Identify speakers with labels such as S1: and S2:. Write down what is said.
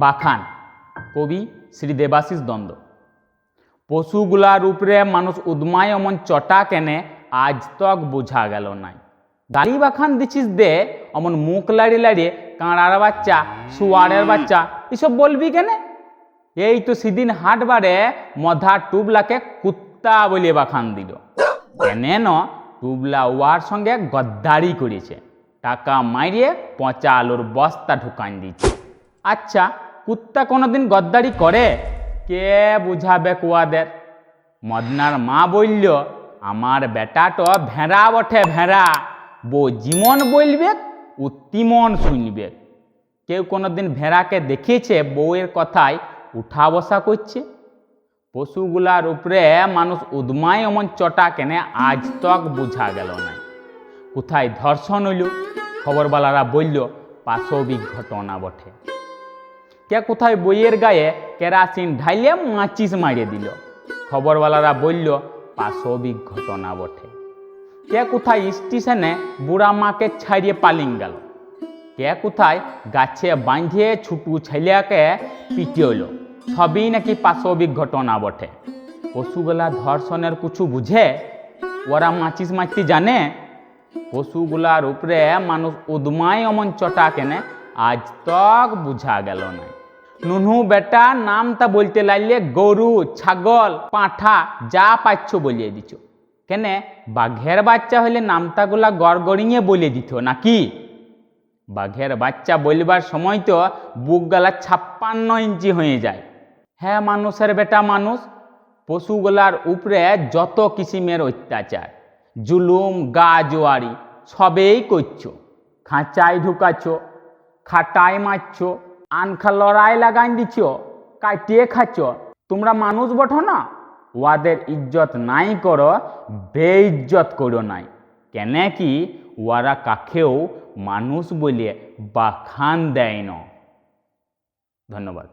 S1: বাখান, কবি শ্রী দেবাশিস দ্বন্দ্ব। পশুগুলার উপরে মানুষ উদ্মায় অমন চটা কেনে আজ তক বোঝা গেল নাই। গালি বাখান দিছিস দে, অমন মুখ লাড়ি লাড়িয়ে কাঁড়ার বাচ্চা শুয়ারের বাচ্চা, এসব বলবি কেনে? এই তো সেদিন হাটবারে মধা টুবলাকে কুত্তা বলিয়ে বাখান দিল। কেনে টুবলা ওয়ার সঙ্গে গদ্দারি করেছে। টাকা মারিয়ে পচা আলুর বস্তা ঢুকান দিচ্ছে আচ্ছা কুত্তা কোনোদিন গদ্দারি করে? কে বুঝাবে কুয়াদের? মদনার মা বলল, আমার বেটাটো ভেড়া বটে ভেড়া। বউ জীবন বলবে ও তিমন শুনবে। কেউ কোনোদিন ভেড়াকে দেখেছে বউয়ের কথায় উঠা বসা করছে? পশুগুলার উপরে মানুষ উদ্মায় অমন চটা কেনে, আজ তক বুঝা গেল না কোথায় ধর্ষণ হইল? খবরবালারা বলল, পাশবিক ঘটনা বটে। কে কোথায় বইয়ের গায়ে কেরাসিন ঢাইলে মাচিস মারিয়ে দিল। খবরওয়ালারা বলল, পাশবিক ঘটনা বটে। কে কোথায় স্টেশনে বুড়া মাকে ছাড়িয়ে পালিং গেল? কে কোথায় গাছে বাঁধিয়ে ছুটু ছেলেকে পিটিয়েল সবই নাকি পাশবিক ঘটনা বটে। পশুগুলা ধর্ষণের কিছু বুঝে? ওরা মাচিস মারতে জানে? পশুগুলার উপরে মানুষ উদ্মায় অমন চটা কেনে? আজ তক বুঝা গেল না। নুনু বেটা নামটা বলতে লাগলে গরু, ছাগল, পাঁঠা যা পাচ্ছ বলিয়ে দিছ। কেনে, বাঘের বাচ্চা হলে নামটাগুলা গড়গড়িয়ে বলে দিত নাকি? বাঘের বাচ্চা বলবার সময় তো বুক গলা ছাপ্পান্ন ইঞ্চি হয়ে যায়। হ্যাঁ মানুষের বেটা মানুষ, পশুগুলার উপরে যত কিসিমের অত্যাচার, জুলুম গা জোয়ারি সবেই করছ। খাঁচায় ঢুকাচ্ছ খাটায় মারছ আনখা লড়াই লাগাই দিছ কাটিয়ে খাচ্ছ। তোমরা মানুষ বঠো না? ওয়াদের ইজ্জত নাই করো, বেইজ্জত করো নাই। কেন কি? ওয়ারা কাকেও মানুষ বলে বাখান দেয় না। ধন্যবাদ।